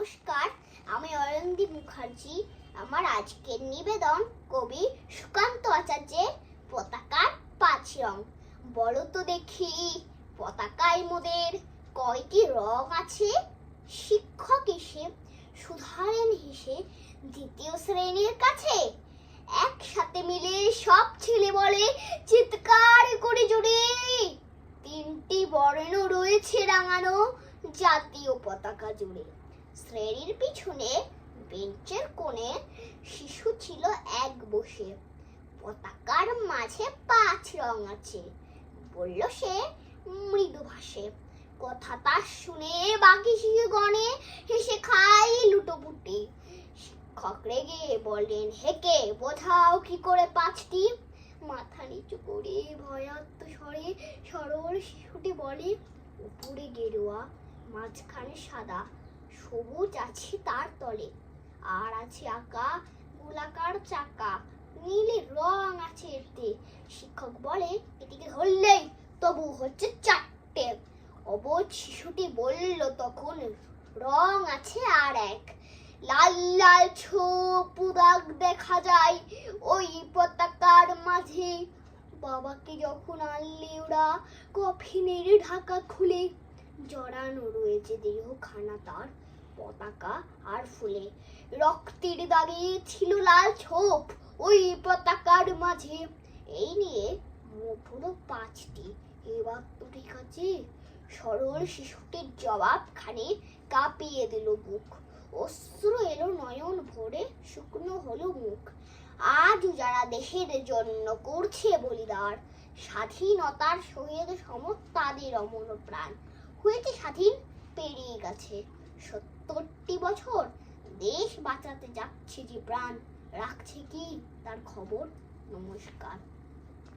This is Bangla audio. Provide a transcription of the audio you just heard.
নমস্কার, আমি অয়ন্দি মুখার্জি। আমার আজকের নিবেদন কবি সুকান্ত আচার্যের পতাকার পাঁচ রং বলো তো দেখি, পতাকায় মোদের কয়টি রং আছে? শিক্ষক এসে সুধারেন হেসে দ্বিতীয় শ্রেণির কাছে একসাথে মিলে সব ছেলে বলে চিৎকার করে জোরে। তিনটি বর্ণ রয়েছে রাঙানো জাতীয় পতাকা জুড়ে। শ্রেণির পিছনে বেঞ্চের কোণে শিশু ছিল এক বসে। পতাকার মাঝে পাঁচ রং আছে, বলল সে মৃদু ভাষে। কথা তার শুনে বাকি শিশু শিশুগণে হেসে খাই লুটোপুটি। শিক্ষক রেগে বলেন হেকে বোঝাও কি করে পাঁচটি? মাথা নিচু করে ভয়াত্ম স্বরে সরল শিশুটি বলে, উপরে গেরুয়া, মাঝখানে সাদা। সবুজ আছে তার তলে। আর আছে আঁকা, গোলাকার চাকা। নীলে রং আছে এতে। শিক্ষক বলে, এটিকে ধরলেই তবু হচ্ছে চারটে। অবোধ শিশুটি বলল, তখন রং আছে আর এক। লাল লাল ছোপ দাগ দেখা যায় ওই পতাকার মাঝে। বাবাকে যখন আনলে ওরা কফিনের ঢাকা খুলে। জড়ানো রয়েছে দেহখানা তার পতাকা আর ফুলে। রক্তের দাগে ছিল লাল ছোপ ওই পতাকার মাঝে। এই নিয়ে মুখ হলো পাঁচটি। এবার তো ঠিক আছে সরল শিশুটির জবাব খানে কাঁপিয়ে দিল বুক অশ্রু এলো নয়ন ভরে, শুকনো হলো মুখ। আজ যারা দেশের জন্য করছে বলিদান, স্বাধীনতার সহিত সমত তাদের অমর প্রাণ। হয়েছে স্বাধীন, পেরিয়ে গেছে। সত্তরটি বছর দেশ বাঁচাতে যাচ্ছে যে প্রাণ। রাখছে কি? তার খবর? নমস্কার।